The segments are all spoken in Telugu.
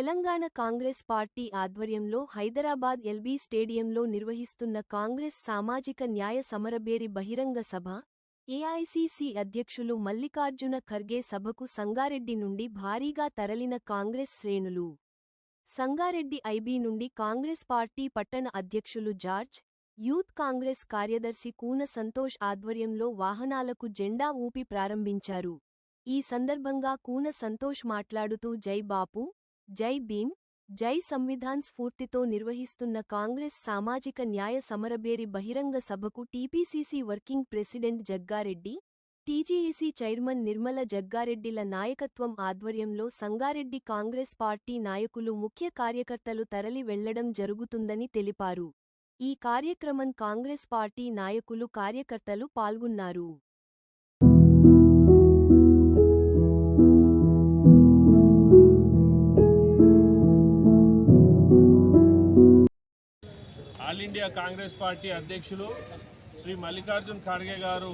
తెలంగాణ కాంగ్రెస్ పార్టీ ఆధ్వర్యంలో హైదరాబాద్ ఎల్బీ స్టేడియంలో నిర్వహిస్తున్న కాంగ్రెస్ సామాజిక న్యాయ సమరబేరి బహిరంగ సభ ఏఐసిసి అధ్యక్షులు మల్లికార్జున ఖర్గే సభకు సంగారెడ్డి నుండి భారీగా తరలిన కాంగ్రెస్ శ్రేణులు. సంగారెడ్డి ఐబీ నుండి కాంగ్రెస్ పార్టీ పట్టణ అధ్యక్షులు జార్జ్ యూత్ కాంగ్రెస్ కార్యదర్శి కూన సంతోష్ ఆధ్వర్యంలో వాహనాలకు జెండా ఊపి ప్రారంభించారు. ఈ సందర్భంగా కూన సంతోష్ మాట్లాడుతూ జై బాపు జై భీమ్ జై సంవిధాన్ స్ఫూర్తితో నిర్వహిస్తున్న కాంగ్రెస్ సామాజిక న్యాయ సమరబేరి బహిరంగ సభకు TPCC working president Jaggareddy TGEC chairman Nirmala జగ్గారెడ్డిల నాయకత్వం ఆధ్వర్యంలో సంగారెడ్డి కాంగ్రెస్ పార్టీ నాయకులు ముఖ్య కార్యకర్తలు తరలి వెళ్ళడం జరుగుతుందని తెలిపారు. ఈ కార్యక్రమం కాంగ్రెస్ పార్టీ నాయకులు కార్యకర్తలు పాల్గొన్నారు. కాంగ్రెస్ పార్టీ అధ్యక్షులు శ్రీ మల్లికార్జున్ ఖార్గే గారు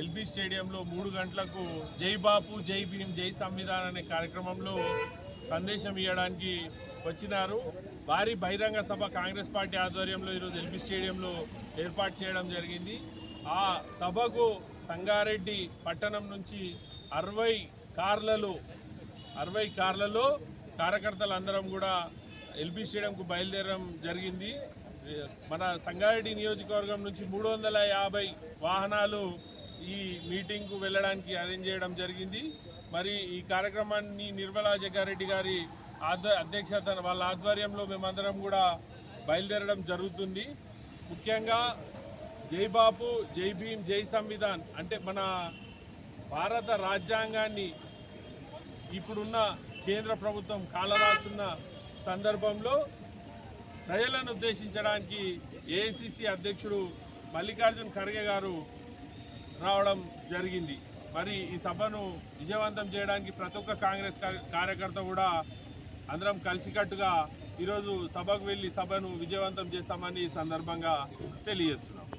ఎల్బీ స్టేడియంలో మూడు గంటలకు జై బాపు జై భీమ్ జై సంవిధాన్ అనే కార్యక్రమంలో సందేశం ఇవ్వడానికి వచ్చినారు. భారీ బహిరంగ సభ కాంగ్రెస్ పార్టీ ఆధ్వర్యంలో ఈరోజు ఎల్బీ స్టేడియంలో ఏర్పాటు చేయడం జరిగింది. ఆ సభకు సంగారెడ్డి పట్టణం నుంచి అరవై కార్లలో అరవై కార్లలో కార్యకర్తలందరం కూడా ఎల్బీ స్టేడియంకు బయలుదేరడం జరిగింది. మన సంగారెడ్డి నియోజకవర్గం నుంచి మూడు వందల యాభై వాహనాలు ఈ మీటింగ్కు వెళ్ళడానికి అరేంజ్ చేయడం జరిగింది. మరి ఈ కార్యక్రమాన్ని నిర్మలా జగ్గారెడ్డి గారి అధ్యక్షత వాళ్ళ ఆధ్వర్యంలో మేమందరం కూడా బయలుదేరడం జరుగుతుంది. ముఖ్యంగా జై బాపు జై భీమ్ జై సంవిధాన్ అంటే మన భారత రాజ్యాంగాన్ని ఇప్పుడున్న కేంద్ర ప్రభుత్వం కాలరాస్తున్న సందర్భంలో ప్రజలను ఉద్దేశించడానికి ఏఐసిసి అధ్యక్షుడు మల్లికార్జున్ ఖర్గే గారు రావడం జరిగింది. మరి ఈ సభను విజయవంతం చేయడానికి ప్రతి ఒక్క కాంగ్రెస్ కార్య- కార్యకర్త కూడా అందరం కలిసికట్టుగా ఈరోజు సభకు వెళ్ళి సభను విజయవంతం చేస్తామని ఈ సందర్భంగా తెలియజేస్తున్నాం.